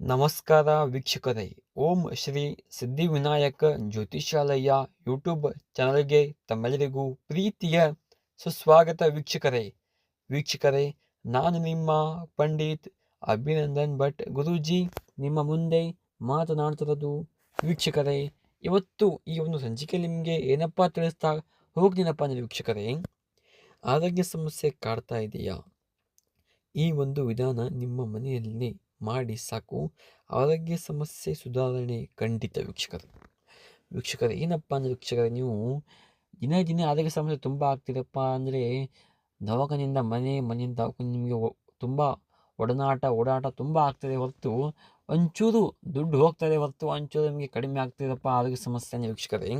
ನಮಸ್ಕಾರ ವೀಕ್ಷಕರೇ. ಓಂ ಶ್ರೀ ಸಿದ್ಧಿವಿನಾಯಕ ಜ್ಯೋತಿಷಾಲಯ ಯೂಟ್ಯೂಬ್ ಚಾನಲ್ಗೆ ತಮ್ಮೆಲ್ಲರಿಗೂ ಪ್ರೀತಿಯ ಸುಸ್ವಾಗತ ವೀಕ್ಷಕರೇ. ವೀಕ್ಷಕರೇ, ನಾನು ನಿಮ್ಮ ಪಂಡಿತ್ ಅಭಿನಂದನ್ ಭಟ್ ಗುರೂಜಿ. ನಿಮ್ಮ ಮುಂದೆ ಮಾತನಾಡ್ತಿರೋದು ವೀಕ್ಷಕರೇ, ಇವತ್ತು ಈ ಒಂದು ಸಂಚಿಕೆ ನಿಮಗೆ ಏನಪ್ಪ ತಿಳಿಸ್ತಾ ಹೋಗ್ತೀನಪ್ಪ ಅಂದರೆ ವೀಕ್ಷಕರೇ, ಆರೋಗ್ಯ ಸಮಸ್ಯೆ ಕಾಡ್ತಾ ಇದೆಯಾ? ಈ ಒಂದು ವಿಧಾನ ನಿಮ್ಮ ಮನೆಯಲ್ಲಿ ಮಾಡಿ ಸಾಕು. ಆರೋಗ್ಯ ಸಮಸ್ಯೆ ಸುಧಾರಣೆ ಖಂಡಿತ ವೀಕ್ಷಕರು. ವೀಕ್ಷಕರು, ಏನಪ್ಪ ಅಂದರೆ ವೀಕ್ಷಕರೇ, ನೀವು ದಿನೇ ದಿನೇ ಆರೋಗ್ಯ ಸಮಸ್ಯೆ ತುಂಬ ಆಗ್ತಿರಪ್ಪ ಅಂದರೆ ದವಾಖಾನೆಯಿಂದ ಮನೆ, ಮನೆಯಿಂದ ನಿಮಗೆ ತುಂಬ ಒಡನಾಟ, ಓಡಾಟ ತುಂಬ ಆಗ್ತದೆ ಹೊರತು ಒಂಚೂರು ದುಡ್ಡು ಹೋಗ್ತದೆ ಹೊರತು ಒಂಚೂರು ನಿಮಗೆ ಕಡಿಮೆ ಆಗ್ತಿರಪ್ಪ ಆರೋಗ್ಯ ಸಮಸ್ಯೆ ಅಂದರೆ ವೀಕ್ಷಕರೇ.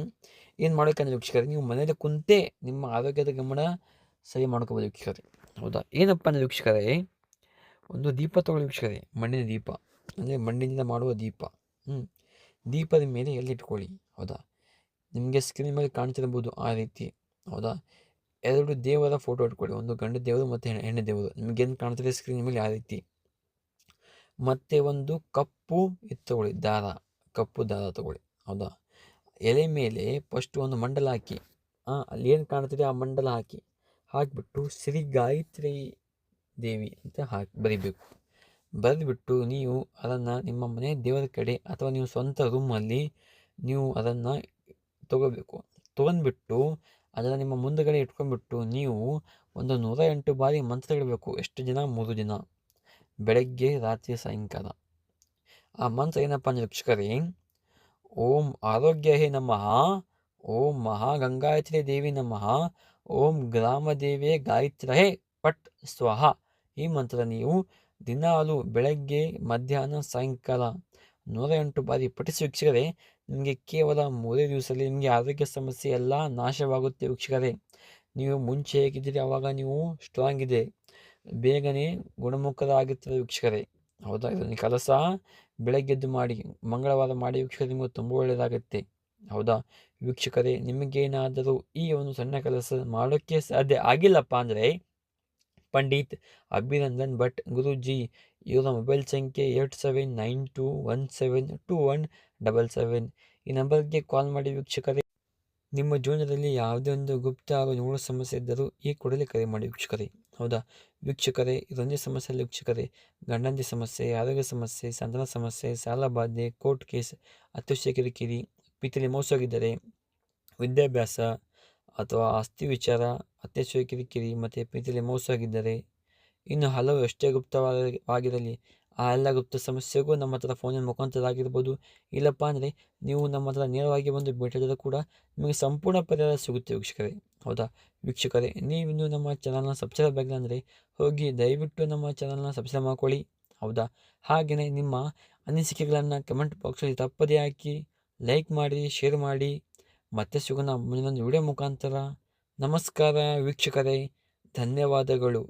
ಏನು ಮಾಡಬೇಕಂದ್ರೆ ವೀಕ್ಷಕರೇ, ನೀವು ಮನೆಯಲ್ಲಿ ಕುಂತೇ ನಿಮ್ಮ ಆರೋಗ್ಯದ ಗಮನ ಸರಿ ಮಾಡ್ಕೋಬೋದು ವೀಕ್ಷಕರೇ. ಹೌದಾ? ಏನಪ್ಪ ಅಂದರೆ ವೀಕ್ಷಕರೇ ಒಂದು ದೀಪ ತಗೊಳ್ಳಿ ವೀಕ್ಷಕರೇ, ಮಣ್ಣಿನ ದೀಪ. ಅಂದರೆ ಮಣ್ಣಿನಿಂದ ಮಾಡುವ ದೀಪ. ಹ್ಞೂ ದೀಪದ ಮೇಲೆ ಎಲ್ಲಿಟ್ಕೊಳ್ಳಿ ಹೌದಾ? ನಿಮಗೆ ಸ್ಕ್ರೀನ್ ಮೇಲೆ ಕಾಣ್ತಿರ್ಬೋದು ಆ ರೀತಿ, ಹೌದಾ? ಎರಡು ದೇವರ ಫೋಟೋ ಇಟ್ಕೊಳ್ಳಿ, ಒಂದು ಗಂಡು ದೇವರು ಮತ್ತು ಹೆಣ್ಣು ದೇವರು. ನಿಮಗೇನು ಕಾಣ್ತಿದೆ ಸ್ಕ್ರೀನ್ ಮೇಲೆ ಆ ರೀತಿ. ಮತ್ತು ಒಂದು ಕಪ್ಪು ಇದು ತಗೊಳ್ಳಿ, ದಾರ. ಕಪ್ಪು ದಾರ ತಗೊಳ್ಳಿ, ಹೌದಾ? ಎಲೆ ಮೇಲೆ ಫಸ್ಟ್ ಒಂದು ಮಂಡಲ ಹಾಕಿ ಅಲ್ಲಿ ಏನು ಕಾಣ್ತಿದೆ ಆ ಮಂಡಲ ಹಾಕಿ, ಹಾಕಿಬಿಟ್ಟು ಶ್ರೀ ಗಾಯತ್ರಿ. ದೇವಿ ಅಂತ ಹಾಕಿ ಬರಿಬೇಕು. ಬರೆದುಬಿಟ್ಟು ನೀವು ಅದನ್ನು ನಿಮ್ಮ ಮನೆ ದೇವರ ಕಡೆ ಅಥವಾ ನೀವು ಸ್ವಂತ ರೂಮಲ್ಲಿ ನೀವು ಅದನ್ನು ತಗೋಬೇಕು. ತೊಗೊಂಡ್ಬಿಟ್ಟು ಅದನ್ನು ನಿಮ್ಮ ಮುಂದುಗಡೆ ಇಟ್ಕೊಂಡ್ಬಿಟ್ಟು ನೀವು ಒಂದು ನೂರ ಎಂಟು ಬಾರಿ ಮಂತ್ರ ಇಡಬೇಕು. ಎಷ್ಟು ದಿನ? ಮೂರು ದಿನ. ಬೆಳಗ್ಗೆ, ರಾತ್ರಿ, ಸಾಯಂಕಾಲ. ಆ ಮಂತ್ರ ಏನಪ್ಪ ಅಂದರೆ ವೀಕ್ಷಕರೇ, ಓಂ ಆರೋಗ್ಯ ಹೇ ನಮಃ, ಓಂ ಮಹಾಗಂಗಾಯತ್ರಿ ದೇವಿ ನಮಃ, ಓಂ ಗ್ರಾಮ ದೇವಿಯೇ ಗಾಯತ್ರಹೇ ಪಟ್ ಸ್ವಹ. ಈ ಮಂತ್ರ ನೀವು ದಿನಾಲು ಬೆಳಗ್ಗೆ, ಮಧ್ಯಾಹ್ನ, ಸಾಯಂಕಾಲ ನೂರ ಎಂಟು ಬಾರಿ ಪಠಿಸಿ ವೀಕ್ಷಕರೇ ನಿಮಗೆ ಕೇವಲ ಮೂರೇ ದಿವಸದಲ್ಲಿ ನಿಮಗೆ ಆರೋಗ್ಯ ಸಮಸ್ಯೆ ಎಲ್ಲ ನಾಶವಾಗುತ್ತೆ ವೀಕ್ಷಕರೇ. ನೀವು ಮುಂಚೆ ಹೇಗಿದ್ದೀರಿ ಆವಾಗ ನೀವು ಸ್ಟ್ರಾಂಗ್ ಇದೆ ಬೇಗನೆ ಗುಣಮುಖರಾಗುತ್ತದೆ ವೀಕ್ಷಕರೇ. ಹೌದಾ? ಇದನ್ನು ಕೆಲಸ ಬೆಳಗ್ಗೆದ್ದು ಮಾಡಿ, ಮಂಗಳವಾರ ಮಾಡಿ ವೀಕ್ಷಕರೇ, ನಿಮಗೆ ತುಂಬ ಒಳ್ಳೆಯದಾಗುತ್ತೆ. ಹೌದಾ? ವೀಕ್ಷಕರೇ, ನಿಮಗೇನಾದರೂ ಈ ಒಂದು ಸಣ್ಣ ಕೆಲಸ ಮಾಡೋಕ್ಕೆ ಸಾಧ್ಯ ಆಗಿಲ್ಲಪ್ಪ ಅಂದರೆ ಪಂಡಿತ್ ಅಭಿನಂದನ್ ಭಟ್, ಗುರೂಜಿ, ಇವರ ಮೊಬೈಲ್ ಸಂಖ್ಯೆ eight seven nine two one seven two one double seven. ಈ ನಂಬರ್ಗೆ ಕಾಲ್ ಮಾಡಿ ವೀಕ್ಷಕರೇ. ನಿಮ್ಮ ಜೀವನದಲ್ಲಿ ಯಾವುದೇ ಒಂದು ಗುಪ್ತ ಹಾಗೂ ನೋಡೋ ಸಮಸ್ಯೆ ಇದ್ದರೂ ಈ ಕೂಡಲೇ ಕರೆ ಮಾಡಿ ವೀಕ್ಷಕರೇ. ಹೌದಾ? ವೀಕ್ಷಕರೇ ಇದೊಂದೇ ಸಮಸ್ಯೆ ವೀಕ್ಷಕರೇ. ಗಂಡಂದಿ ಸಮಸ್ಯೆ, ಆರೋಗ್ಯ ಸಮಸ್ಯೆ, ಸಂತಾನ ಸಮಸ್ಯೆ, ಸಾಲ ಬಾಧೆ, ಕೋರ್ಟ್ ಕೇಸ್ ಅತ್ಯುಚ್ಚ ಕಿರಿಕಿರಿ ಮೋಸ ಮೋಸವಾಗಿದ್ದರೆ ವಿದ್ಯಾಭ್ಯಾಸ ಅಥವಾ ಆಸ್ತಿ ವಿಚಾರ ಅತ್ಯಾಚಾರ ಕಿರಿಕಿರಿ ಮತ್ತು ಪ್ರೀತಿಯಲ್ಲಿ ಮೋಸ ಆಗಿದ್ದರೆ ಇನ್ನು ಹಲವು ಎಷ್ಟೇ ಗುಪ್ತವಾಗಿರಲಿ, ಆ ಎಲ್ಲ ಗುಪ್ತ ಸಮಸ್ಯೆಗೂ ನಮ್ಮ ಹತ್ರ ಫೋನಿನ ಮುಖಾಂತರ ಆಗಿರ್ಬೋದು ಇಲ್ಲಪ್ಪ ಅಂದರೆ ನೀವು ನಮ್ಮ ಹತ್ರ ನೇರವಾಗಿ ಬಂದು ಭೇಟಿಯಾದರೂ ಕೂಡ ನಿಮಗೆ ಸಂಪೂರ್ಣ ಪರಿಹಾರ ಸಿಗುತ್ತೆ ವೀಕ್ಷಕರೇ. ಹೌದಾ? ವೀಕ್ಷಕರೇ, ನೀವಿನ್ನು ನಮ್ಮ ಚಾನಲ್ನ ಸಬ್ಸ್ಕ್ರೈಬ್ ಆಗಿಲ್ಲ ಅಂದರೆ ಹೋಗಿ ದಯವಿಟ್ಟು ನಮ್ಮ ಚಾನಲ್ನ ಸಬ್ಸ್ಕ್ರೈಬ್ ಮಾಡ್ಕೊಳ್ಳಿ. ಹೌದಾ? ಹಾಗೆಯೇ ನಿಮ್ಮ ಅನಿಸಿಕೆಗಳನ್ನು ಕಮೆಂಟ್ ಬಾಕ್ಸಲ್ಲಿ ತಪ್ಪದೇ ಹಾಕಿ ಲೈಕ್ ಮಾಡಿ ಶೇರ್ ಮಾಡಿ. ಮತ್ತೆ ಸಿಗೋಣ ಮುಂದಿನ ವಿಡಿಯೋ ಮುಖಾಂತರ. ನಮಸ್ಕಾರ ವೀಕ್ಷಕರೇ ಧನ್ಯವಾದಗಳು.